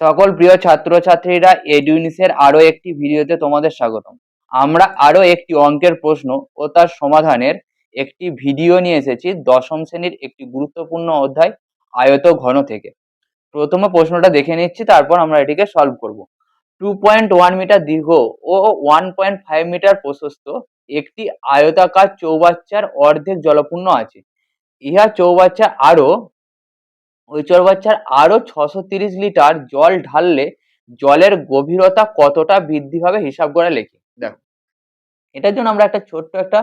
সকল প্রিয় ছাত্রছাত্রীরা এডুইনিসের আরও একটি ভিডিওতে তোমাদের স্বাগতম। আমরা আরও একটি অঙ্কের প্রশ্ন ও তার সমাধানের একটি ভিডিও নিয়ে এসেছি দশম শ্রেণির একটি গুরুত্বপূর্ণ অধ্যায়, আয়ত ঘন থেকে। প্রথমে প্রশ্নটা দেখে নিচ্ছি, তারপর আমরা এটিকে সলভ করব। টু পয়েন্ট ওয়ান মিটার দীর্ঘ ও ওয়ান পয়েন্ট ফাইভ মিটার প্রশস্ত একটি আয়তাকার চৌবাচ্চার অর্ধেক জলপূর্ণ আছে। ইহা চৌবাচ্চা আরও ওই চৌবাচ্চার আরও ছশো তিরিশ লিটার জল ঢাললে জলের গভীরতা কতটা বৃদ্ধি হবে হিসাব করে লিখি। দেখো, এটার জন্য আমরা একটা ছোট্ট একটা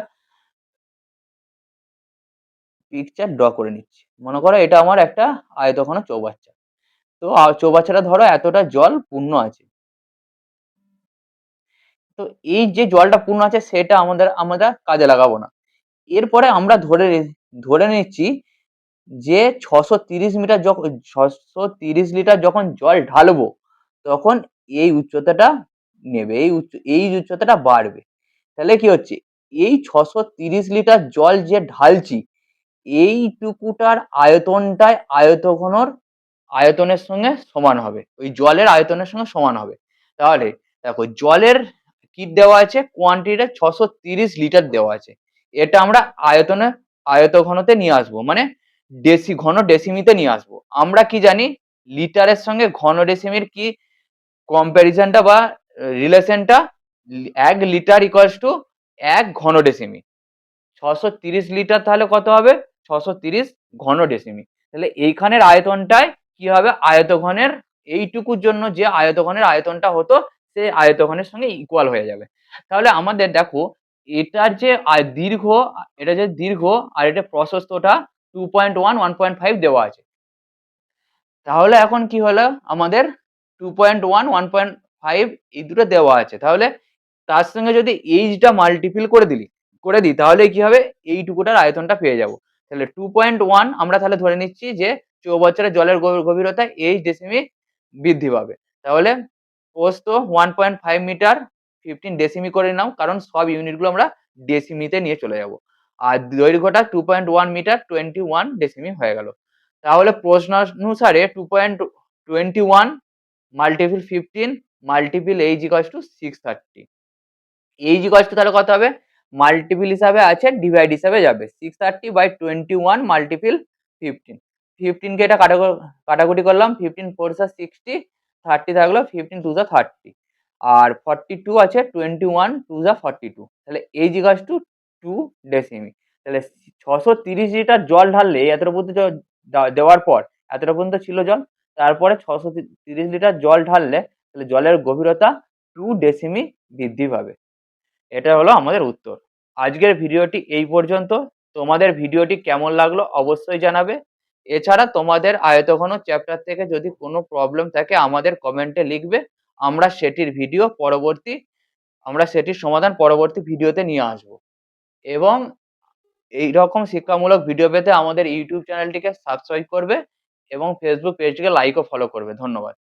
পিকচার ড্র করে নিচ্ছি। মনে করো এটা আমার একটা আয়তঘন চৌবাচ্চা। তো চৌবাচ্চাটা ধরো এতটা জল পূর্ণ আছে। তো এই যে জলটা পূর্ণ আছে সেটা আমাদের, আমরা কাজে লাগাবো না। এরপরে আমরা ধরে ধরে নিচ্ছি যে ছশো তিরিশ মিটার যখন ছশো তিরিশ লিটার যখন জল ঢালবো, তখন এই উচ্চতাটা নেবে, এই উচ্চ, এই উচ্চতাটা বাড়বে। তাহলে কি হচ্ছে? এই ছশো তিরিশ লিটার জল যে ঢালছি, এইটুকুটার আয়তনটাই আয়তঘনর আয়তনের সঙ্গে সমান হবে। ওই জলের আয়তনের সঙ্গে সমান হবে। তাহলে দেখো, জলের কি দেওয়া আছে? কোয়ান্টিটিটা ছশো তিরিশ লিটার দেওয়া আছে। এটা আমরা আয়তনে আয়তঘনতে নিয়ে আসব। মানে ডেসি, ঘন ডেসিমিতে নিয়ে আসব। আমরা কি জানি, লিটারের সঙ্গে ঘন ডেসিমির কি কম্প্যারিজনটা বা রিলেশনটা এক লিটার ইকুয়ালস টু এক ঘন ডেসিমি। ছশো তিরিশ লিটার তাহলে কত হবে? ছশো তিরিশ ঘন ডেসিমি। তাহলে এইখানের আয়তনটাই কি হবে? আয়তঘনের, এইটুকুর জন্য যে আয়তঘনের আয়তনটা হতো, সেই আয়তঘনের সঙ্গে ইকুয়াল হয়ে যাবে। তাহলে আমাদের দেখো, এটার যে দীর্ঘ, এটা যে দীর্ঘ আর এটা প্রশস্তটা two point one one point five দেওয়া আছে। তাহলে এখন কি হলো? আমাদের two point one one point five এই দুটো দেওয়া আছে। তাহলে তার সঙ্গে যদি এইচটা মাল্টিপিল করে দিলি, করে দিই, তাহলে কি হবে? এইটুকুটার আয়তনটা পেয়ে যাব। তাহলে টু পয়েন্ট ওয়ান আমরা তাহলে ধরে নিচ্ছি যে চৌবছরের জলের গভীরতা এইচ ডেসিমি বৃদ্ধি পাবে। তাহলে পোস্ত one point five metre fifteen ডেসিমি করে নাও, কারণ সব ইউনিটগুলো আমরা ডেসিমিতে নিয়ে চলে যাব। আর দৈর্ঘ্যটা two point one metre twenty one ডেসিমি হয়ে গেল। তাহলে প্রশ্ন অনুসারে two point twenty one multiple fifteen multiple H equals two six thirty H equals two তাহলে কত হবে? মাল্টিপিল হিসাবে আছে ডিভাইড হিসাবে যাবে। Six thirty by twenty one multiple fifteen ফিফটিনকে এটা কাটাকু- কাটাকুটি করলাম ফিফটিন ফোর সা সিক্সটি থার্টি থাকল ফিফটিন টু যা থার্টি আর ফর্টি টু আছে টোয়েন্টি ওয়ান টু যা ফর্টি টু তাহলে এইচ ইকাস টু টু ডেসিমি তাহলে ছশো তিরিশ লিটার জল ঢাললে এতটা পর্যন্ত দেওয়ার পর এতটা পর্যন্ত ছিল জল। তারপরে ছশো তিরিশ লিটার জল ঢাললে তাহলে জলের গভীরতা টু ডেসিমি বৃদ্ধি পাবে। এটা হলো আমাদের উত্তর। আজকের ভিডিওটি এই পর্যন্ত। তোমাদের ভিডিওটি কেমন লাগল অবশ্যই জানাবে। এছাড়া তোমাদের আয়তঘন চ্যাপ্টার থেকে যদি কোনো প্রবলেম থাকে আমাদের কমেন্টে লিখবে। আমরা সেটির ভিডিও পরবর্তী, আমরা সেটির সমাধান পরবর্তী ভিডিওতে নিয়ে আসব। এবং এইরকম শিক্ষামূলক ভিডিও পেতে আমাদের ইউটিউব চ্যানেলটিকে সাবস্ক্রাইব করবে এবং ফেসবুক পেজটিকে লাইক ও ফলো করবে। ধন্যবাদ।